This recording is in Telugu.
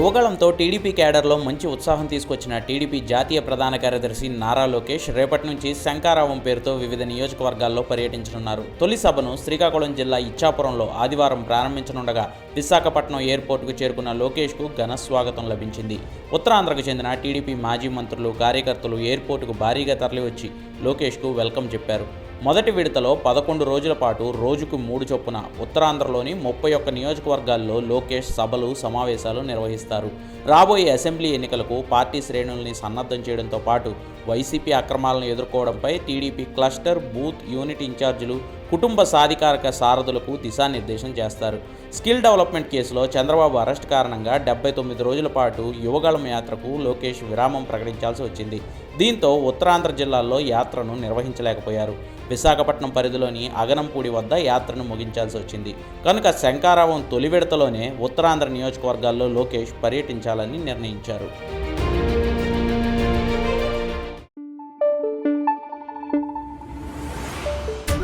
యువగళంతో టీడీపీ కేడర్లో మంచి ఉత్సాహం తీసుకొచ్చిన టీడీపీ జాతీయ ప్రధాన కార్యదర్శి నారా లోకేష్ రేపటి నుంచి శంకారావం పేరుతో వివిధ నియోజకవర్గాల్లో పర్యటించనున్నారు. తొలి సభను శ్రీకాకుళం జిల్లా ఇచ్చాపురంలో ఆదివారం ప్రారంభించనుండగా విశాఖపట్నం ఎయిర్పోర్టుకు చేరుకున్న లోకేష్కు ఘన స్వాగతం లభించింది. ఉత్తరాంధ్రకు చెందిన టీడీపీ మాజీ మంత్రులు కార్యకర్తలు ఎయిర్పోర్టుకు భారీగా తరలివచ్చి లోకేష్కు వెల్కమ్ చెప్పారు. మొదటి విడతలో పదకొండు రోజుల పాటు రోజుకు మూడు చొప్పున ఉత్తరాంధ్రలోని ముప్పై ఒక్క నియోజకవర్గాల్లో లోకేష్ సభలు సమావేశాలు నిర్వహిస్తారు. రాబోయే అసెంబ్లీ ఎన్నికలకు పార్టీ శ్రేణుల్ని సన్నద్ధం చేయడంతో పాటు వైసీపీ అక్రమాలను ఎదుర్కోవడంపై టీడీపీ క్లస్టర్ బూత్ యూనిట్ ఇన్ఛార్జీలు కుటుంబ సాధికారక సారథులకు దిశానిర్దేశం చేస్తారు. స్కిల్ డెవలప్మెంట్ కేసులో చంద్రబాబు అరెస్ట్ కారణంగా డెబ్బై తొమ్మిది రోజుల పాటు యువగళం యాత్రకు లోకేష్ విరామం ప్రకటించాల్సి వచ్చింది. దీంతో ఉత్తరాంధ్ర జిల్లాల్లో యాత్రను నిర్వహించలేకపోయారు. విశాఖపట్నం పరిధిలోని అగనంపూడి వద్ద యాత్రను ముగించాల్సి వచ్చింది. కనుక శంకారావం తొలి విడతలోనే ఉత్తరాంధ్ర నియోజకవర్గాల్లో లోకేష్ పర్యటించాలని నిర్ణయించారు.